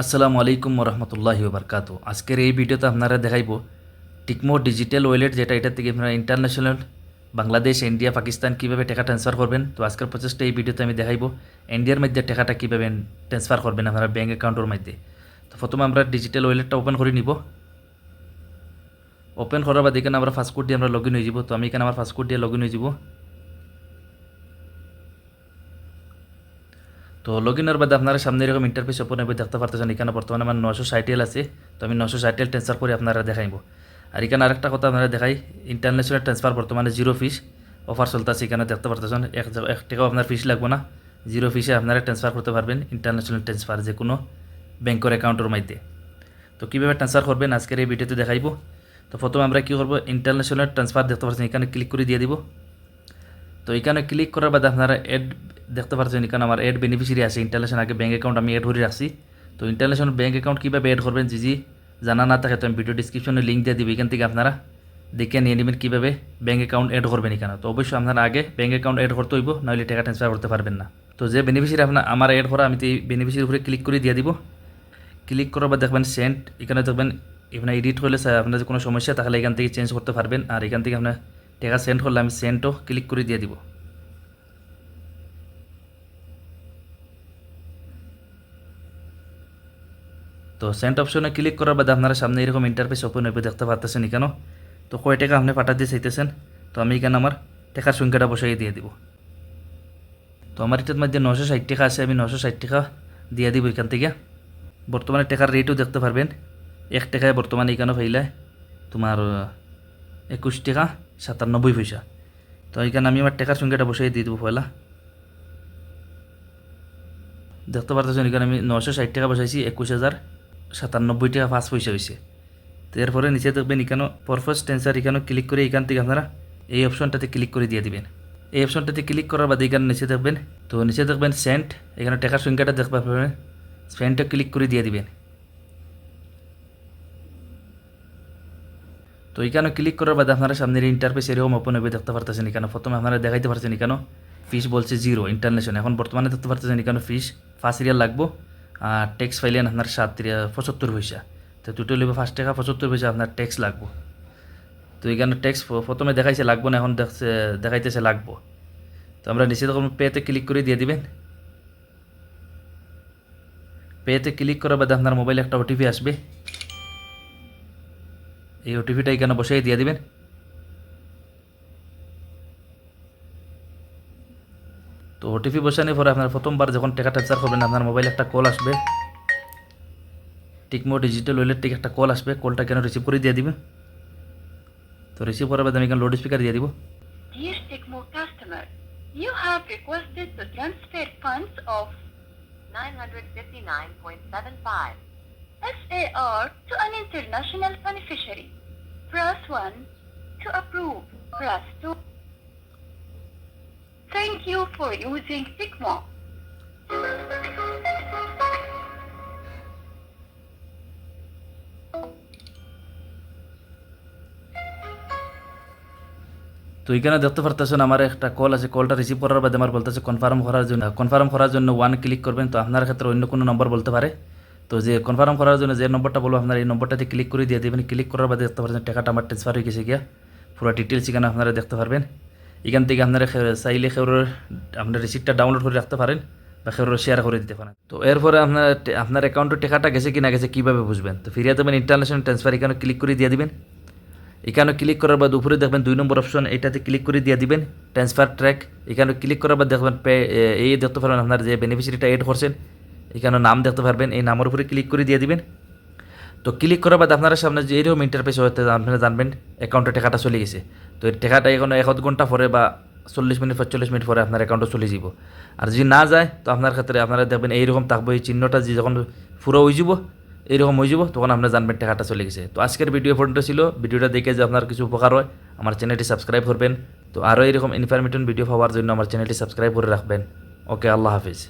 আসসালামু আলাইকুম রহমতুল্লাহি বারকাত আজকের এই ভিডিওতে আপনারা দেখাইব টিকমো ডিজিটাল ওয়ালেট, যেটা এটা থেকে আপনারা ইন্টারন্যাশনাল বাংলাদেশ, ইন্ডিয়া, পাকিস্তান কীভাবে টাকা ট্রান্সফার করবেন। তো আজকের প্রচেষ্টা এই ভিডিওতে আমি দেখাইব ইন্ডিয়ার মধ্যে টাকাটা কীভাবে ট্রান্সফার করবেন আপনারা ব্যাঙ্ক অ্যাকাউন্টের মধ্যে। তো প্রথমে আমরা ডিজিটাল ওয়ালেটটা ওপেন করে নিব। ওপেন করার বাদ এখানে আমরা ফাস্টকোড দিয়ে আমরা লগ ইন হয়ে যাব। তো আমি এখানে আমার ফাস্টকোড দিয়ে লগ ইন হয়ে যাব। তো লগ ইনের বাদে আপনারা সামনে এরকম ইন্টারফেস ওপেন হবে দেখতে পারতেছেন এখানে বর্তমানে আমার নশো ষাটেল আছে। তো আমি নশো ষাটেল ট্রান্সফার করে আপনারা দেখাইব আর এখানে আরেকটা কথা আপনারা দেখাই ইন্টারন্যাশনাল ট্রান্সফার বর্তমানে জিরো ফিস অফার চলতেছে। এখানে দেখতে পারতেছেন এক এক টাকাও আপনার ফিস লাগবে না। জিরো ফিসে আপনারা ট্রান্সফার করতে পারবেন ইন্টারন্যাশনাল ট্রান্সফার যে কোনো ব্যাংকের অ্যাকাউন্টের মধ্যে তো কীভাবে ট্রান্সফার করবেন আজকের এই ভিডিওতে দেখাইব তো প্রথমে আমরা কী করব ইন্টারন্যাশনাল ট্রান্সফার দেখতে পাচ্ছেন এখানে ক্লিক করে দিয়ে দিব। তো এখানে ক্লিক করার বাদে আপনারা অ্যাড দেখতে পাচ্ছেন এখানে আমার এড বেনিফিশিয়ারি আছে ইন্টারন্যাশনাল আগে ব্যাঙ্ক অ্যাকাউন্ট আমি এড করে রাখছি। তো ইন্টারন্যাশনাল ব্যাঙ্ক অ্যাকাউন্ট কীভাবে এড করবেন জি জি, জানা না থাকে, তো আমি ভিডিও ডিসক্রিপশনে লিঙ্ক দিয়ে দিব, এখান থেকে আপনারা দেখে নিয়ে নেবেন কীভাবে ব্যাঙ্ক অ্যাকাউন্ট এড করবেন এখানে। তো অবশ্যই আপনারা আগে ব্যাঙ্ক অ্যাকাউন্ট এড করতে হইব, নাহলে টাকা ট্রান্সফার করতে পারবেন না। তো যে বেনিফিশিয়ারি আপনার, আমার এড করা আমি তো এই বেনিফিশিয়ারি উপরে ক্লিক করে দিয়ে দিব। ক্লিক করার পর দেখবেন সেন্ট এখানে দেখবেন এখানে এডিট হলে আপনার যদি কোনো সমস্যা, তাহলে এখান থেকে চেঞ্জ করতে পারবেন। আর এখান থেকে আপনার টাকা সেন্ড করলে আমি সেন্টও ক্লিক করে দিয়ে দিব। তো সেন্ট অপশনে ক্লিক করার বাদে আপনারা সামনে এরকম ইন্টারফেস ওপেন হবে দেখতে পারতেছেন এখানে তো কয় টাকা আপনি পাঠাতে চাইতেছেন? তো আমি এখানে আমার টাকার সংখ্যাটা বসাই দিয়ে দিব। তো আমার এটার মধ্যে নশো ষাট টাকা আছে, আমি নশো ষাট টাকা দিয়ে দিব এখান থেকে। বর্তমানে টাকার রেটও দেখতে পারবেন। এক টাকায় বর্তমানে এখানে ফাইলে তোমার একুশ টাকা সাতানব্বই পয়সা। তো এখানে আমি আমার টাকার সংখ্যাটা বসাই দিয়ে দেবো পয়লা। দেখতে পারতেছেন এখানে আমি নশো ষাট টাকা বসাইছি, একুশ হাজার। সাতানব্বই টাকা পাঁচ পয়সা হয়েছে তো এরপরে নিচে দেখবেন এখানে পারফস টেন্সার এখানে ক্লিক করে এখান থেকে আপনারা এই অপশনটাতে ক্লিক করে দিয়ে দিবেন। এই অপশনটাতে ক্লিক করার বাদে এখানে নিচে দেখবেন, তো নিচে দেখবেন সেন্ট এখানে টাকার সংখ্যাটা দেখতে পাবেন সেন্টটা ক্লিক করে দিয়ে দিবেন। তো এখানে ক্লিক করার বাদে আপনারা সামনের ইন্টারফেস এরকম ওপেন হবে, দেখতে পারতেছেন এখানে। প্রথমে আপনারা দেখাইতে পারছেন এখানে ফিস বলছে জিরো ইন্টারন্যাশনাল এখন বর্তমানে দেখতে পারতেছেন এখানে ফিস ফার্স্ট রিয়াল লাগবো। আর ট্যাক্স ফাইলেন আপনার সাত পঁচাত্তর পয়সা। তো টোটাল হবে পাঁচ টাকা, পঁচাত্তর পয়সা আপনার ট্যাক্স লাগবো। তো এখানে ট্যাক্স প্রথমে দেখাইছে লাগবো না, এখন দেখছে, দেখাইতেছে লাগবো। তো আমরা নিচে তখন পেতে ক্লিক করে দিয়ে দিবেন। পেতে ক্লিক করার বাদে আপনার মোবাইলে একটা ওটিপি আসবে। এই ওটিপিটা এখানে বসেই দিয়ে দিবেন। ওটিপি বসানোর পরে আপনার প্রথমবার যখন টাকা ট্রান্সফার করবেন, আপনার মোবাইলে একটা কল আসবে টিকমো ডিজিটাল ওয়ালেট থেকে একটা কল আসবে কলটা কেন রিসিভ করে দিয়ে দিবেন তো রিসিভ করার আমি এখানে স্পিকার দিয়ে দিব you have requested to transfer funds of 959.75. SAR to an international beneficiary. Press 1 to approve. Press 2. Thank you for using Sigmo. তো এখানে দেখতে পারতেছেন আমার একটা কল আছে। কলটা রিসিভ করার বাদে আমার বলতেছে কনফার্ম করার জন্য। কনফার্ম করার জন্য ওয়ান ক্লিক করবেন। তো আপনার ক্ষেত্রে অন্য কোনো নম্বর বলতে পারে। তো যে কনফার্ম করার জন্য যে নম্বরটা বলব, আপনার এই নম্বরটাতে ক্লিক করে দিয়ে দেবেন। ক্লিক করার বাদে দেখতে পাচ্ছেন টাকাটা আমার ট্রান্সফার হয়ে গেছে গিয়া। পুরো ডিটেলস এখানে আপনারা দেখতে পারবেন। এখান থেকে আপনারা চাইলে খেউরের আপনার রিসিপ্টটা ডাউনলোড করে রাখতে পারেন বা খেউরের শেয়ার করে দিতে পারেন। তো এরপরে আপনার আপনার অ্যাকাউন্টে টাকাটা গেছে কি না গেছে কীভাবে বুঝবেন? তো ফিরিয়ে দেবেন ইন্টারন্যাশনাল ট্রান্সফার এখানে ক্লিক করে দিয়ে দিবেন। এখানে ক্লিক করার বাদ উপরে দেখবেন দুই নম্বর অপশন এটাতে ক্লিক করে দিয়ে দিবেন। ট্রান্সফার ট্র্যাক এখানে ক্লিক করার বাদ দেখবেন পে এই দেখতে পারবেন আপনার যে বেনিফিশিয়ারিটা এড করছেন। এখানে নাম দেখতে পারবেন, এই নামের উপরে ক্লিক করে দিয়ে দিবেন। তো ক্লিক করার বাদ আপনারা সামনে যে এরকম ইন্টারফেস হতে আপনারা জানবেন অ্যাকাউন্টে টাকাটা চলে গেছে। তো এই টাকাটা এখন এক ঘণ্টা পরে বা চল্লিশ মিনিট পঁয়তাল্লিশ মিনিট পরে আপনার অ্যাকাউন্টে চলে যাব আর যদি না যায়, তো আপনার ক্ষেত্রে আপনারা দেখবেন এইরকম থাকব, এই চিহ্নটা যে যখন পুরো হয়ে যাব এইরকম হয়ে যাব তখন আপনারা জানবেন টাকাটা চলে গেছে। তো আজকের ভিডিও পর্যন্ত ছিল। ভিডিওটা দেখে যে আপনার কিছু উপকার হয়, আমার চ্যানেলটি সাবস্ক্রাইব করবেন। তো আরও এরকম ইনফরমেটিভ ভিডিও পাওয়ার জন্য আমার চ্যানেলটি সাবস্ক্রাইব করে রাখবেন। ওকে আল্লাহ হাফিজ।